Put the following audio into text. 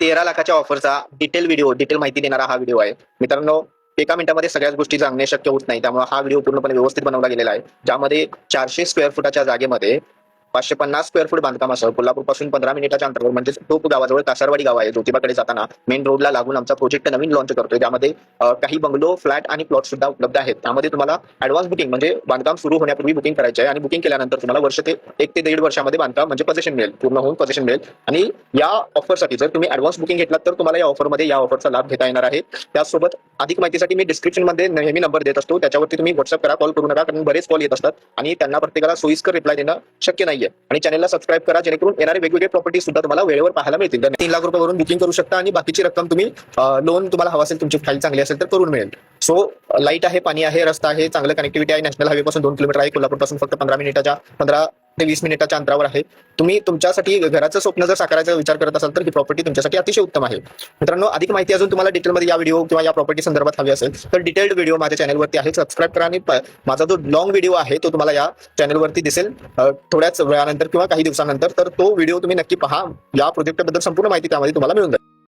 तेरा लाखाच्या ऑफरचा डिटेल व्हिडिओ डिटेल माहिती देणारा हा व्हिडिओ आहे. मित्रांनो एका मिनिटामध्ये सगळ्याच गोष्टी सांगणे शक्य होत नाही. त्यामुळे हा व्हिडिओ पूर्णपणे व्यवस्थित बनवला गेलेला आहे. ज्यामध्ये चारशे स्क्वेअर फुटाच्या जागेमध्ये पाचशे पन्नास स्क्वेअर फूट बांधकामासह कोल्हापूरपासून पंधरा मिनिटाच्या अंतरावर म्हणजे टोप गावाजवळ कासारवाडी गाव आहे ज्योतिबाकडे जाताना मेन रोडला लागून आमचा प्रोजेक्ट नवीन लॉन्च करतोय. त्यामध्ये काही बंगलो फ्लॅट आणि प्लॉट सुद्धा उपलब्ध आहेत. त्यामध्ये तुम्हाला ऍडव्हान्स बुकिंग म्हणजे बांधकाम सुरू होण्यापूर्वी बुकिंग करायचे आहे आणि बुकिंग केल्यानंतर तुम्हाला वर्ष ते एक ते दीड वर्षामध्ये बांधकाम म्हणजे पोझिशन मिळेल पूर्ण होऊन पोझिशन मिळेल. आणि या ऑफरसाठी जर तुम्ही ऍडव्हान्स बुकिंग घेतलात तर तुम्हाला या ऑफरमध्ये या ऑफरचा लाभ घेता येणार आहे. त्याचसोबत अधिक माहितीसाठी मी डिस्क्रिप्शनमध्ये नेहमी नंबर देत असतो. त्याच्यावरती तुम्ही व्हॉट्सअप करा कॉल करू नका कारण बरेच कॉल येत असतात आणि त्यांना प्रत्येकाला सोयीस्कर रिप्लाय देणं शक्य नाहीये. आणि चॅनलला सबस्क्राईब करा जेणेकरून येणारे वेगवेगळे प्रॉपर्टी सुद्धा तुम्हाला वेळेवर पाहायला मिळतील. तीन लाख रुपयावरून बुकिंग करू शकता आणि बाकीची रक्कम तुम्ही लोन तुम्हाला हवा असेल तुमची फाईल चांगली असेल तर करून मिळेल. सो लाइट आहे पाणी आहे रस्ता आहे चांगलं कनेक्टिव्हिटी आहे नॅशनल हायवे पासून दोन किलोमीटर आहे कोल्हापूरपासून फक्त पंधरा मिनिटाच्या पंधरा ते वीस मिनिटाच्या अंतरावर आहे. तुम्ही तुमच्यासाठी घराचं स्वप्न जर साकारायचा विचार करत असाल तर ही प्रॉपर्टी तुमच्यासाठी अतिशय उत्तम आहे. मित्रांनो अधिक माहिती अजून तुम्हाला डिटेलमध्ये या व्हिडिओ किंवा या प्रॉपर्टी संदर्भात हवी असेल तर डिटेल्ड व्हिडिओ माझ्या चॅनलवरती आहे. सबस्क्राईब करा आणि माझा जो लॉंग व्हिडिओ आहे तो तुम्हाला या चॅनलवरती दिसेल. थोड्याच वेळानंतर किंवा काही दिवसानंतर तर तो व्हिडिओ तुम्ही नक्की पहा. या प्रोजेक्टबद्दल संपूर्ण माहिती त्यामध्ये तुम्हाला मिळून जाईल.